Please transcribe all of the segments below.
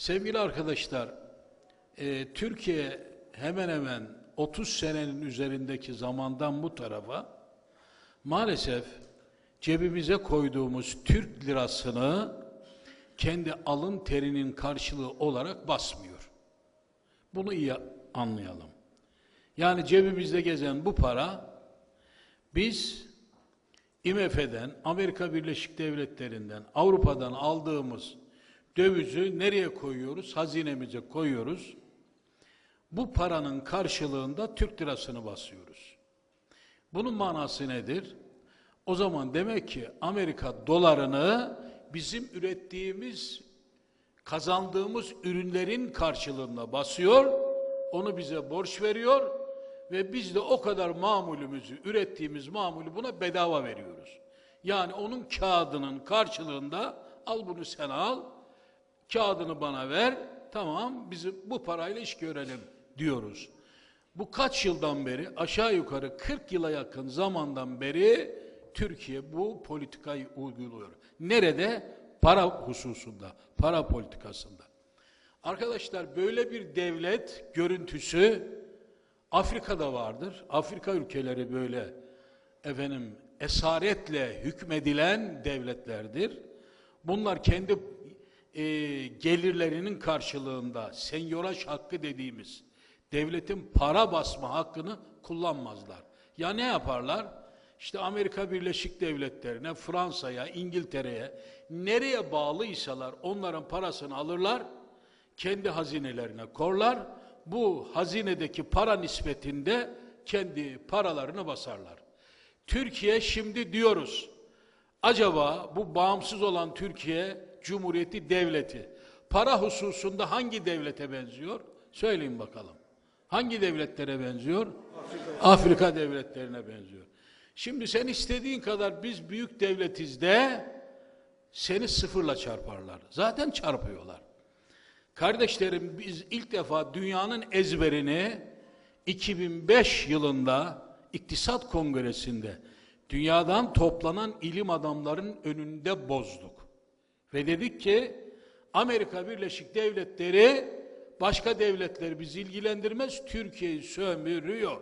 Sevgili arkadaşlar, e, Türkiye hemen hemen 30 senenin üzerindeki zamandan bu tarafa maalesef cebimize koyduğumuz Türk lirasını kendi alın terinin karşılığı olarak basmıyor. Bunu iyi anlayalım. Yani cebimizde gezen bu para biz IMF'den, Amerika Birleşik Devletleri'nden, Avrupa'dan aldığımız dövizi nereye koyuyoruz? Hazinemize koyuyoruz. Bu paranın karşılığında Türk lirasını basıyoruz. Bunun manası nedir? O zaman demek ki Amerika dolarını bizim ürettiğimiz, kazandığımız ürünlerin karşılığında basıyor, onu bize borç veriyor ve biz de o kadar mamulümüzü, ürettiğimiz mamulü buna bedava veriyoruz. Yani onun kağıdının karşılığında al bunu sen al, kağıdını bana ver, tamam bizim bu parayla iş görelim diyoruz. Bu kaç yıldan beri aşağı yukarı 40 yıla yakın zamandan beri Türkiye bu politikayı uyguluyor. Nerede? Para hususunda, para politikasında. Arkadaşlar böyle bir devlet görüntüsü Afrika'da vardır. Afrika ülkeleri böyle efendim esaretle hükmedilen devletlerdir. Bunlar kendi e, gelirlerinin karşılığında senyoraj hakkı dediğimiz devletin para basma hakkını kullanmazlar. Ya ne yaparlar? İşte Amerika Birleşik Devletleri'ne, Fransa'ya, İngiltere'ye nereye bağlıysalar onların parasını alırlar, kendi hazinelerine korlar. Bu hazinedeki para nispetinde kendi paralarını basarlar. Türkiye şimdi diyoruz, acaba bu bağımsız olan Türkiye Cumhuriyeti Devleti para hususunda hangi devlete benziyor? Söyleyin bakalım. Hangi devletlere benziyor? Afrika, Afrika devletlerine benziyor. Şimdi sen istediğin kadar biz büyük devletiz de seni sıfırla çarparlar. Zaten çarpıyorlar. Kardeşlerim biz ilk defa dünyanın ezberini 2005 yılında İktisat Kongresi'nde dünyadan toplanan ilim adamların önünde bozduk. Ve dedik ki Amerika Birleşik Devletleri başka devletleri bizi ilgilendirmez, Türkiye'yi sömürüyor.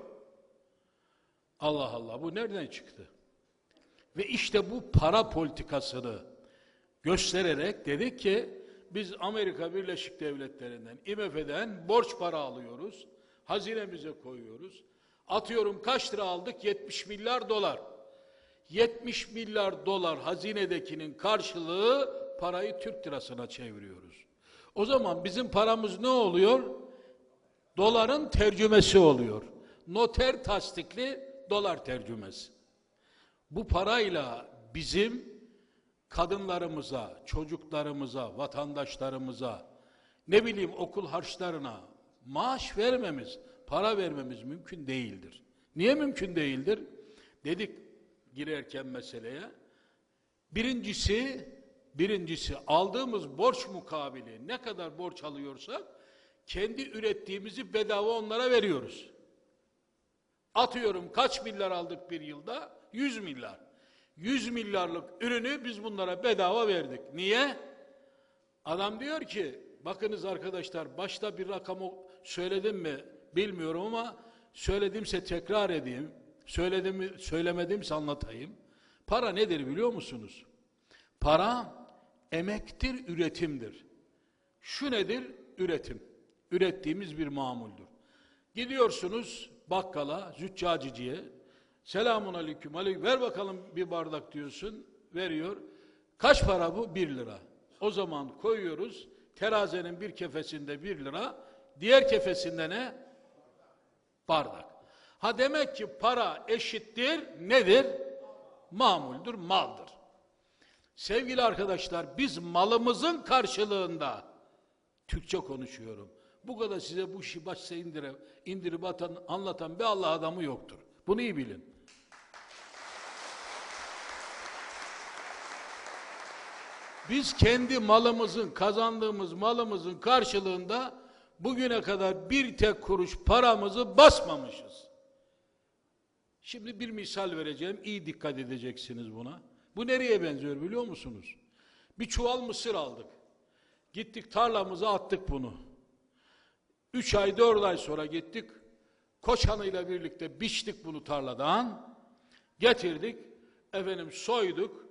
Allah Allah bu nereden çıktı? Ve işte bu para politikasını göstererek dedik ki biz Amerika Birleşik Devletleri'nden, IMF'den borç para alıyoruz, hazinemize koyuyoruz. Atıyorum kaç lira aldık? 70 milyar dolar. 70 milyar dolar hazinedekinin karşılığı parayı Türk lirasına çeviriyoruz. O zaman bizim paramız ne oluyor? Doların tercümesi oluyor. Noter tasdikli dolar tercümesi. Bu parayla bizim kadınlarımıza, çocuklarımıza, vatandaşlarımıza, ne bileyim okul harçlarına maaş vermemiz, para vermemiz mümkün değildir. Niye mümkün değildir? Dedik girerken meseleye. Birincisi, birincisi aldığımız borç mukabili ne kadar borç alıyorsak kendi ürettiğimizi bedava onlara veriyoruz. Atıyorum kaç milyar aldık bir yılda? 100 milyar. 100 milyarlık ürünü biz bunlara bedava verdik. Niye? Adam diyor ki, bakınız arkadaşlar başta bir rakamı söyledim mi bilmiyorum ama söyledimse tekrar edeyim. Söyledim söylemedimse anlatayım. Para nedir biliyor musunuz? Para emektir, üretimdir. Şu nedir? Üretim. Ürettiğimiz bir mamuldür. Gidiyorsunuz bakkala, züccaciciye, selamun aleyküm, aleyküm, ver bakalım bir bardak diyorsun, veriyor. Kaç para bu? Bir lira. O zaman koyuyoruz, terazenin bir kefesinde bir lira, diğer kefesinde ne? Bardak. Ha demek ki para eşittir, nedir? Mamuldür, maldır. Sevgili arkadaşlar, biz malımızın karşılığında, Türkçe konuşuyorum, bu kadar size bu işi başsa indire, indirip atan, anlatan bir Allah adamı yoktur. Bunu iyi bilin. Biz kendi malımızın, kazandığımız malımızın karşılığında bugüne kadar bir tek kuruş paramızı basmamışız. Şimdi bir misal vereceğim, iyi dikkat edeceksiniz buna. Bu nereye benziyor biliyor musunuz? Bir çuval mısır aldık. Gittik tarlamıza attık bunu. Üç ay, dört ay sonra gittik. Koçanıyla birlikte biçtik bunu tarladan. Getirdik. Efendim soyduk.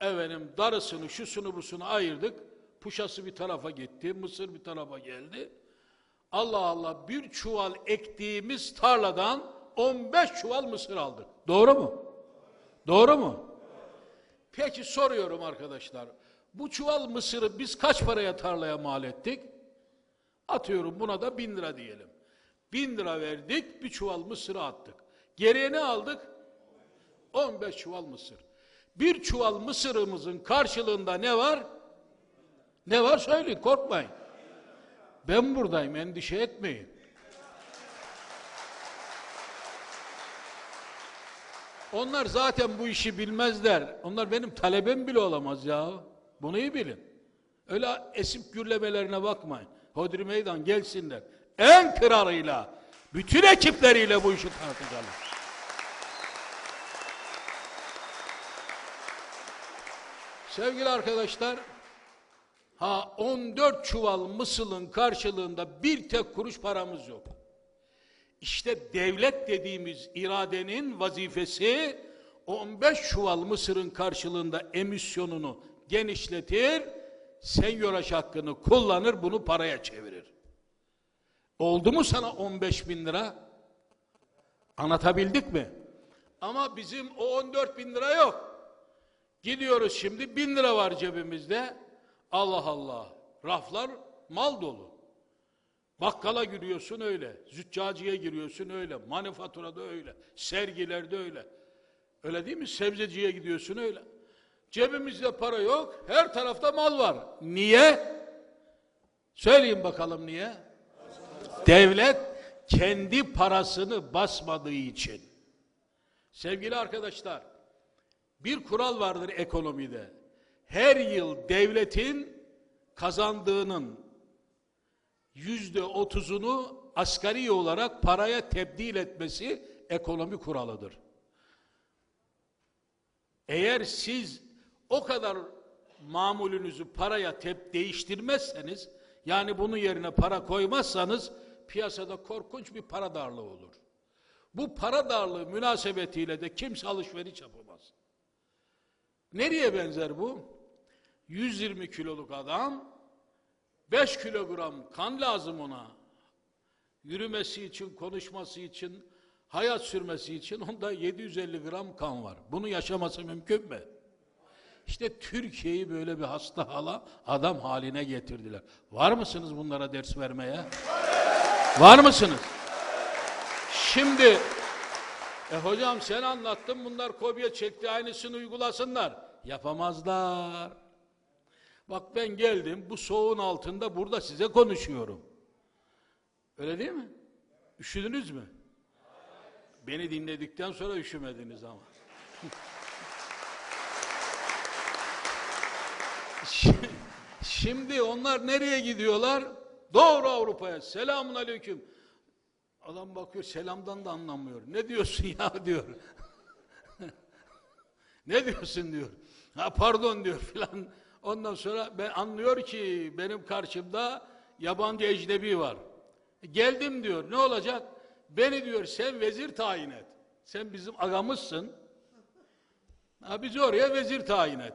Efendim darısını, şusunu, busunu ayırdık. Puşası bir tarafa gitti. Mısır bir tarafa geldi. Allah Allah bir çuval ektiğimiz tarladan 15 çuval mısır aldık. Doğru mu? Doğru mu? Peki soruyorum arkadaşlar. Bu çuval mısırı biz kaç paraya tarlaya mal ettik? Atıyorum buna da bin lira diyelim. Bin lira verdik, bir çuval mısırı attık. Geriye ne aldık? 15 çuval mısır. Bir çuval mısırımızın karşılığında ne var? Ne var söyleyin, korkmayın. Ben buradayım, endişe etmeyin. Onlar zaten bu işi bilmezler. Onlar benim talebem bile olamaz ya. Bunu iyi bilin. Öyle esip gürlemelerine bakmayın. Hodri meydan gelsinler. En kralıyla, bütün ekipleriyle bu işi tartışalım. Sevgili arkadaşlar, ha 14 çuval mısılın karşılığında bir tek kuruş paramız yok. İşte devlet dediğimiz iradenin vazifesi 15 çuval mısırın karşılığında emisyonunu genişletir, senyoraş hakkını kullanır, bunu paraya çevirir. Oldu mu sana 15 bin lira? Anlatabildik mi? Ama bizim o 14 bin lira yok. Gidiyoruz şimdi bin lira var cebimizde. Allah Allah. Raflar mal dolu. Bakkala giriyorsun öyle. Züccaciye giriyorsun öyle. Manifaturada öyle. Sergilerde öyle. Öyle değil mi? Sebzeciye gidiyorsun öyle. Cebimizde para yok. Her tarafta mal var. Niye? Söyleyin bakalım niye? Devlet kendi parasını basmadığı için. Sevgili arkadaşlar, bir kural vardır ekonomide. Her yıl devletin kazandığının yüzde otuzunu asgari olarak paraya tebdil etmesi ekonomi kuralıdır. Eğer siz o kadar mamulünüzü paraya tep değiştirmezseniz, yani bunun yerine para koymazsanız, piyasada korkunç bir para darlığı olur. Bu para darlığı münasebetiyle de kimse alışveriş yapamaz. Nereye benzer bu? 120 kiloluk adam 5 kilogram kan lazım ona. Yürümesi için, konuşması için, hayat sürmesi için onda 750 gram kan var. Bunu yaşaması mümkün mü? İşte Türkiye'yi böyle bir hasta hala adam haline getirdiler. Var mısınız bunlara ders vermeye? Var mısınız? Şimdi e hocam sen anlattın bunlar kopya çekti aynısını uygulasınlar. Yapamazlar. Bak ben geldim bu soğuğun altında burada size konuşuyorum. Öyle değil mi? Üşüdünüz mü? Beni dinledikten sonra üşümediniz ama. Şi- Şimdi onlar nereye gidiyorlar? Doğru Avrupa'ya. Selamun aleyküm. Adam bakıyor selamdan da anlamıyor. Ne diyorsun ya diyor. ne diyorsun diyor. Ha pardon diyor filan. Ondan sonra ben anlıyor ki benim karşımda yabancı ecnebi var. Geldim diyor. Ne olacak? Beni diyor sen vezir tayin et. Sen bizim agamızsın. Ha, bizi oraya vezir tayin et.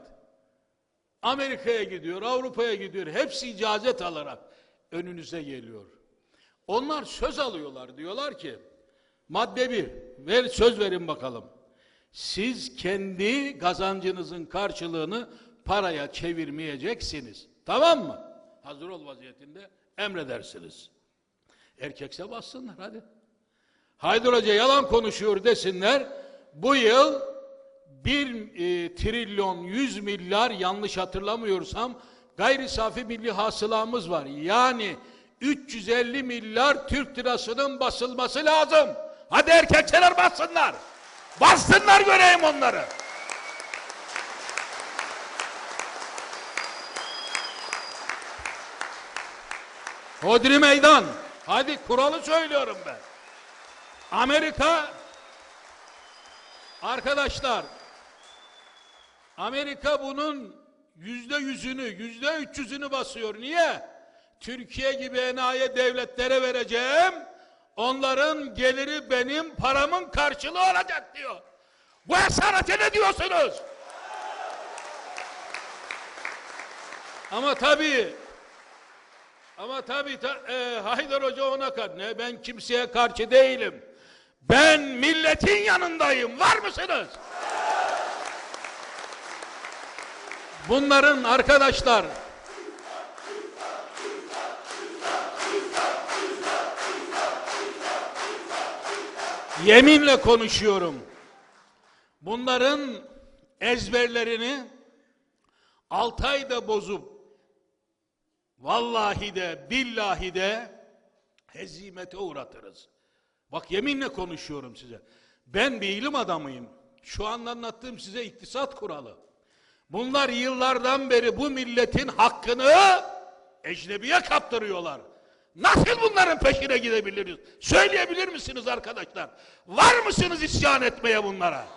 Amerika'ya gidiyor, Avrupa'ya gidiyor. Hepsi icazet alarak önünüze geliyor. Onlar söz alıyorlar. Diyorlar ki madde bir, ver, söz verin bakalım. Siz kendi kazancınızın karşılığını paraya çevirmeyeceksiniz. Tamam mı? Hazır ol vaziyetinde emredersiniz. Erkekse bassınlar hadi. Haydar Hoca yalan konuşuyor desinler. Bu yıl 1 e, trilyon 100 milyar yanlış hatırlamıyorsam gayri safi milli hasılamız var. Yani 350 milyar Türk lirasının basılması lazım. Hadi erkekler bassınlar. Bassınlar göreyim onları. Hodri meydan. Hadi kuralı söylüyorum ben. Amerika arkadaşlar Amerika bunun yüzde yüzünü, yüzde üç yüzünü basıyor. Niye? Türkiye gibi enayi devletlere vereceğim. Onların geliri benim paramın karşılığı olacak diyor. Bu esarete ne diyorsunuz? Ama tabii ama tabii ta, e, Haydar Hoca ona kadar ne ben kimseye karşı değilim. Ben milletin yanındayım. Var mısınız? Bunların arkadaşlar yeminle konuşuyorum. Bunların ezberlerini altı ayda bozup vallahi de billahi de hezimete uğratırız. Bak yeminle konuşuyorum size. Ben bir ilim adamıyım. Şu an anlattığım size iktisat kuralı. Bunlar yıllardan beri bu milletin hakkını ecnebiye kaptırıyorlar. Nasıl bunların peşine gidebiliriz? Söyleyebilir misiniz arkadaşlar? Var mısınız isyan etmeye bunlara?